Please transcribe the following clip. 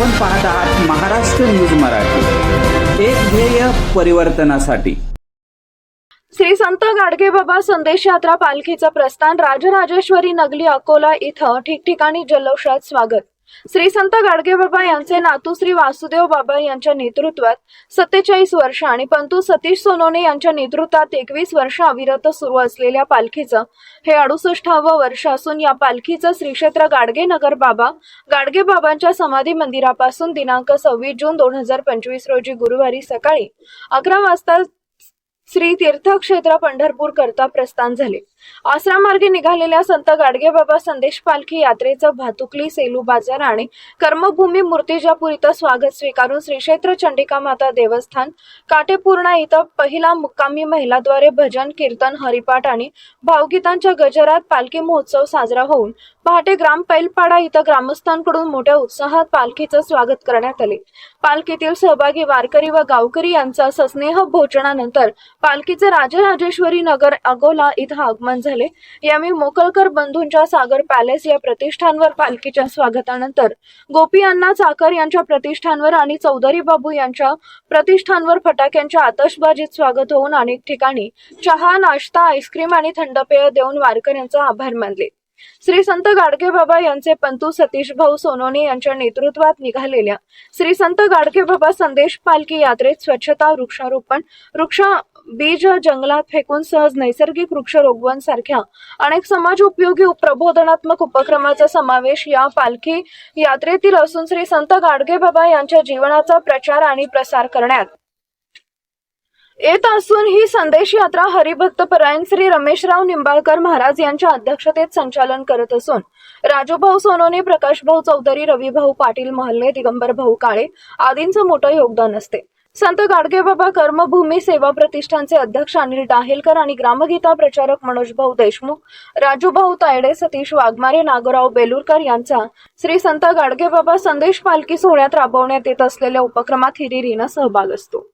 Maharashtra news Marathi. एक ध्येय परिवर्तनासाठी. श्री संत गाडगे बाबा संदेश यात्रा पालखीचं प्रस्थान राजराजेश्वरी नगली अकोला इथं ठिकठिकाणी जल्लोषात स्वागत. श्री संत गाडगे बाबा यांचे नातू श्री वासुदेव बाबा यांच्या नेतृत्वात सत्तेचाळीस वर्ष आणि पंतू सतीश सोनोने यांच्या नेतृत्वात एकवीस वर्ष अविरत सुरू असलेल्या पालखीचं हे अडुसष्टावं वर्ष असून या पालखीचं श्री क्षेत्र गाडगे नगर बाबा गाडगे बाबांच्या समाधी मंदिरापासून दिनांक सव्वीस जून दोन हजार पंचवीस रोजी गुरुवारी सकाळी अकरा वाजता श्री तीर्थक्षेत्र पंढरपूर करता प्रस्थान झाले. आश्रमार्गे निघालेल्या संत गाडगेबाबा संदेश पालखी यात्रेचं भातुकली सेलू बाजार आणि कर्मभूमी मूर्तिजापूर इथं स्वागत स्वीकारून श्री क्षेत्र चंडिका माता देवस्थान काटेपूर्णा इथं पहिला मुक्कामी महिलाद्वारे भजन कीर्तन हरिपाठ आणि भावगीतांच्या गजरात पालखी महोत्सव साजरा होऊन पहाटे ग्राम पैलपाडा इथं ग्रामस्थांकडून मोठ्या उत्साहात पालखीचं स्वागत करण्यात आले. पालखीतील सहभागी वारकरी व गावकरी यांचा सस्नेह भोजनानंतर पालखीचे राजराजेश्वरी नगर अगोला इथं आगमन झाले. यावेळी मोकळकर बंधूंच्या सागर पॅलेस या प्रतिष्ठानवर पालखीच्या स्वागतानंतर गोपी अण्णा चाकर यांच्या प्रतिष्ठानवर आणि चौधरी बाबू यांच्या प्रतिष्ठानवर फटाक्यांच्या आतषबाजीत स्वागत होऊन अनेक ठिकाणी चहा नाश्ता आईस्क्रीम आणि थंड पेय देऊन वारकऱ्यांचा आभार मानले. श्री संत गाडगे बाबा यांचे पंतू सतीश भाऊ सोनोने यांच्या नेतृत्वात निघालेल्या श्री संत गाडगे बाबा संदेश पालखी यात्रेत स्वच्छता वृक्षारोपण वृक्ष बीज जंगलात फेकून सहज नैसर्गिक वृक्षारोपण सारख्या अनेक समाज उपयोगी प्रबोधनात्मक उपक्रमाचा समावेश या पालखी यात्रेतील असून श्री संत गाडगे बाबा यांच्या जीवनाचा प्रचार आणि प्रसार करण्यात येत असून ही संदेश यात्रा हरिभक्त परायण श्री रमेशराव निंबाळकर महाराज यांच्या अध्यक्षतेत संचालन करत असून राजूभाऊ सोनोने प्रकाशभाऊ चौधरी रविभाऊ पाटील महल्ले दिगंबर भाऊ काळे आदींचं मोठं योगदान असते. संत गाडगेबाबा कर्मभूमी सेवा प्रतिष्ठानचे अध्यक्ष अनिल डाहेलकर आणि ग्रामगीता प्रचारक मनोजभाऊ देशमुख राजूभाऊ तायडे सतीश वाघमारे नागोराव बेलूरकर यांचा श्री संत गाडगेबाबा संदेश पालखी सोहळ्यात राबवण्यात येत असलेल्या उपक्रमात हिरिरीनं सहभाग असतो.